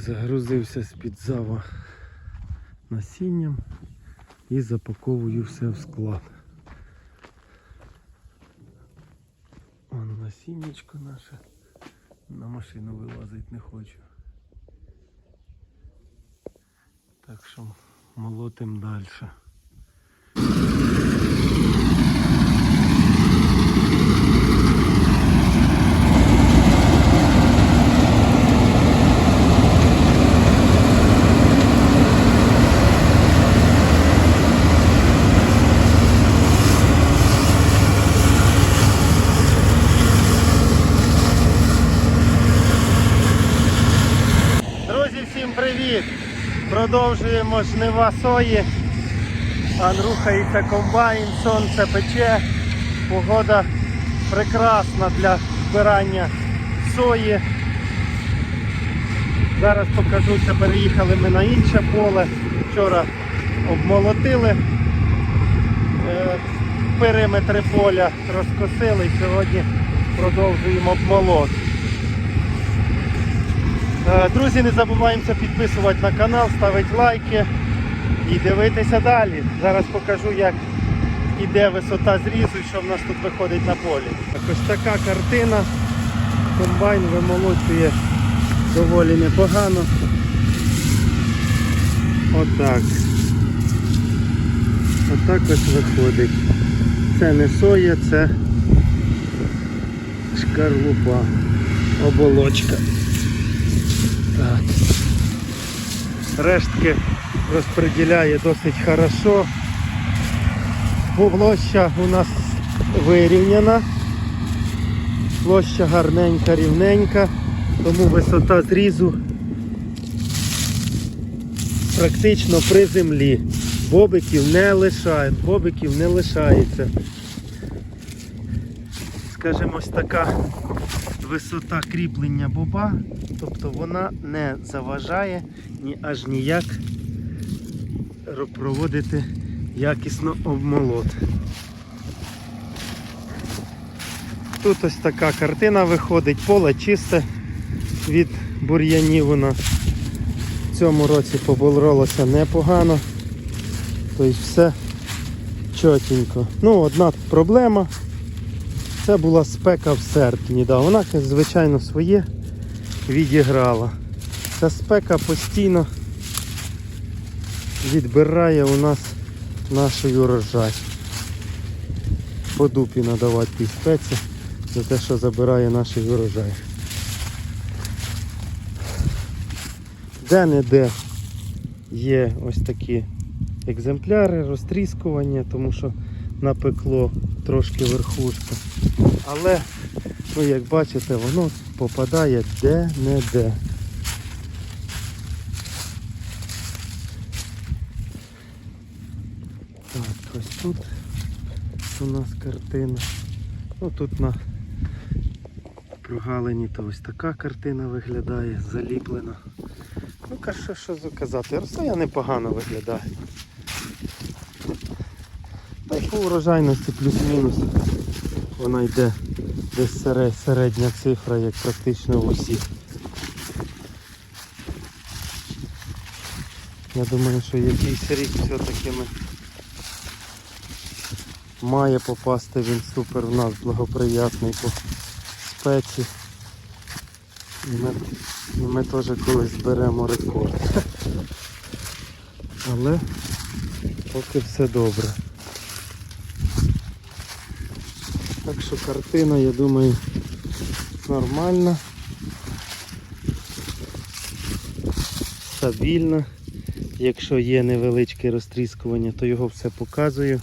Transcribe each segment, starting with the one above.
загрузився з-під зава насінням і запаковую все в склад. Воно насіннячко наше. На машину вилазить не хочу. Так що молотим далі. Продовжуємо жнива сої. Рухається комбайн, сонце пече, погода прекрасна для збирання сої. Зараз покажу, це переїхали ми на інше поле. Вчора обмолотили е, периметри поля, розкосили сьогодні продовжуємо обмолот. Е, Друзі, не забуваємося підписувати на канал, ставити лайки і дивитися далі. Зараз покажу, як іде висота зрізу що в нас тут виходить на полі. Так ось така картина. Комбайн вимолочує доволі непогано. Отак. Отак ось виходить. Це не соя, це шкарлупа, оболочка. Так. Рештки розподіляє досить хорошо. Площа у нас вирівняна. Площа гарненька, рівненька, тому висота зрізу практично при землі. Бобиків не лишає, бобиків не лишається. Скажімо, ось така висота кріплення боба, тобто вона не заважає ні аж ніяк проводити якісно обмолот. Тут ось така картина виходить, поле чисте від бур'янів вона в цьому році поборолося непогано. Тобто все чотенько. Ну, одна проблема. Це була спека в серпні. Да. Вона, звичайно, своє відіграла. Ця спека постійно відбирає у нас наш урожай. По дупі надавати тій спеці за те, що забирає наш урожай. Де-не-де є ось такі екземпляри, розтріскування, тому що напекло трошки верхушку. Але, ну як бачите, воно попадає де-не-де. Так, ось тут у нас картина. Ну тут на прогалині то ось така картина виглядає, заліплена. Ну каже, що заказати. Рослина непогано виглядає. По урожайності плюс-мінус вона йде десь середня цифра, як практично в усіх. Я думаю, що якийсь рік все-таки ми має попасти він супер в нас благоприятний по спеці. І ми, ми теж колись зберемо рекорд. Але поки все добре. Так що картина, я думаю, нормальна. Стабільна. Якщо є невеличке розтріскування, то його все показую.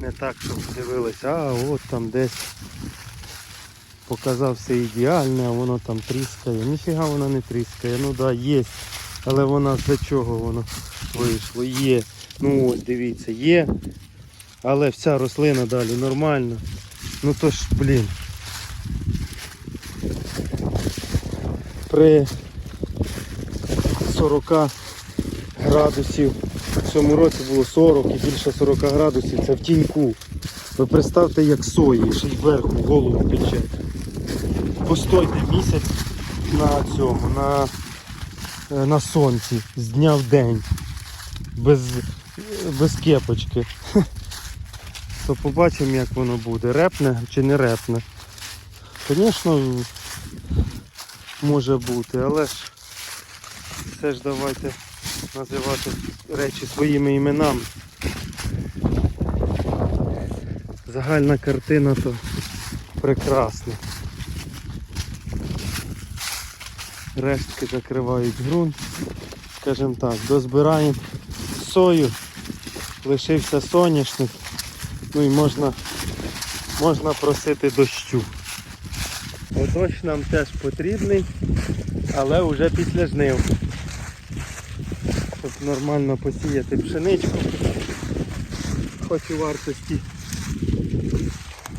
Не так, щоб дивилися, а от там десь показав все ідеальне, а воно там тріскає. Ніфіга вона не тріскає. Ну так, да, є. Але вона для чого воно вийшло? Є. Ну ось дивіться, є. Але вся рослина далі нормальна. Ну то ж, блін. При 40 градусів. В цьому році було 40 і більше 40 градусів. Це в тіньку. Ви представте, як сої, ще й вверху голову пече. Постойте місяць на цьому, на е, на сонці з дня в день. Без, без кепочки. То побачимо, як воно буде. Репне чи не репне. Звісно, може бути, але ж все ж давайте називати речі своїми іменами. Загальна картина то прекрасна. Рештки закривають ґрунт. Скажімо так, дозбираємо сою, лишився соняшник, ну і можна, можна просити дощу. Дощ нам теж потрібний, але вже після жнив. Щоб нормально посіяти пшеничку. Хоч і вартості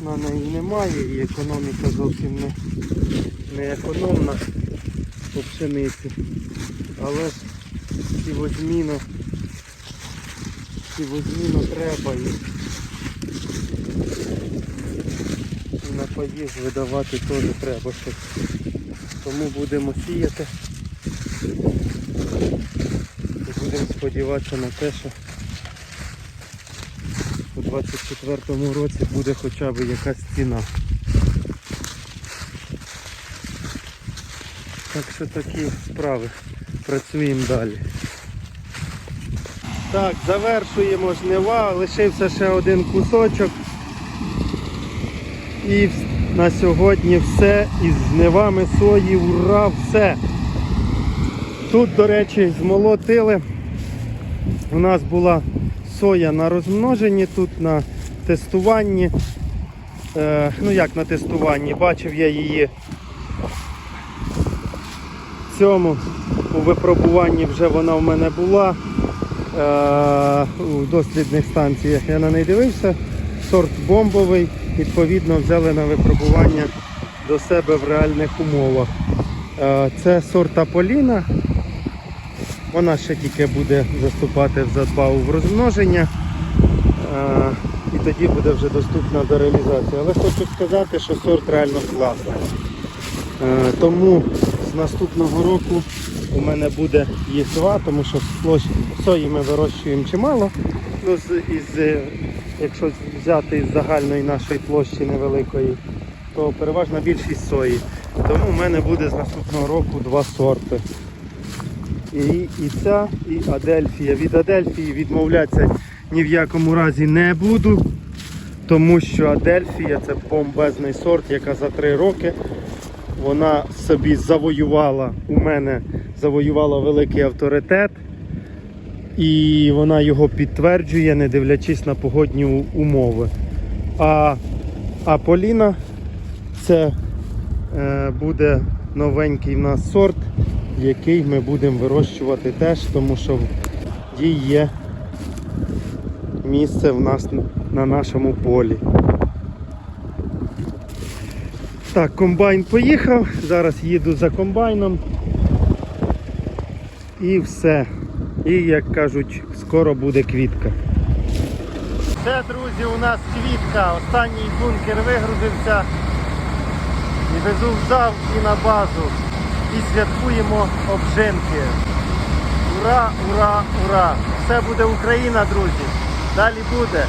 на неї немає і економіка зовсім не, не економна по пшениці. Але ж сівозміну, сівозміну треба і на паїв видавати теж треба щось. Тому будемо сіяти. І будемо сподіватися на те, що у 24-му році буде хоча б якась ціна. Так що такі справи. Працюємо далі. Так, завершуємо жнива, лишився ще один кусочок. І на сьогодні все із жнивами сої, ура, все. Тут, до речі, змолотили. У нас була соя на розмноженні, тут на тестуванні. Е, ну як на тестуванні, бачив я її в цьому у випробуванні вже вона в мене була. Е, у дослідних станціях я на неї дивився. Сорт бомбовий, відповідно, взяли на випробування до себе в реальних умовах. Е, це сорт Аполіна. Вона ще тільки буде заступати в задбаву в розмноження. Е, І тоді буде вже доступна до реалізації. Але хочу сказати, що сорт реально класний. Е, Тому з наступного року у мене буде їх два, тому що сої ми вирощуємо чимало. З, із, е, якщо взяти із загальної нашої площі невеликої, то переважна більшість сої. Тому в мене буде з наступного року два сорти. І, і ця, і Адельфія. Від Адельфії відмовлятися ні в якому разі не буду, тому що Адельфія це бомбезний сорт, яка за три роки вона собі завоювала у мене завоювала великий авторитет. І вона його підтверджує, не дивлячись на погодні умови. А, а Поліна це е, буде новенький в нас сорт, який ми будемо вирощувати теж, тому що їй є місце в нас на нашому полі. Так, комбайн поїхав, зараз їду за комбайном. І все. І як кажуть, скоро буде квітка. Все, друзі, у нас квітка. Останній бункер вигрузився. І везу в зал і на базу. І святкуємо обжинки. Ура, ура, ура! Все буде Україна, друзі! Далі буде.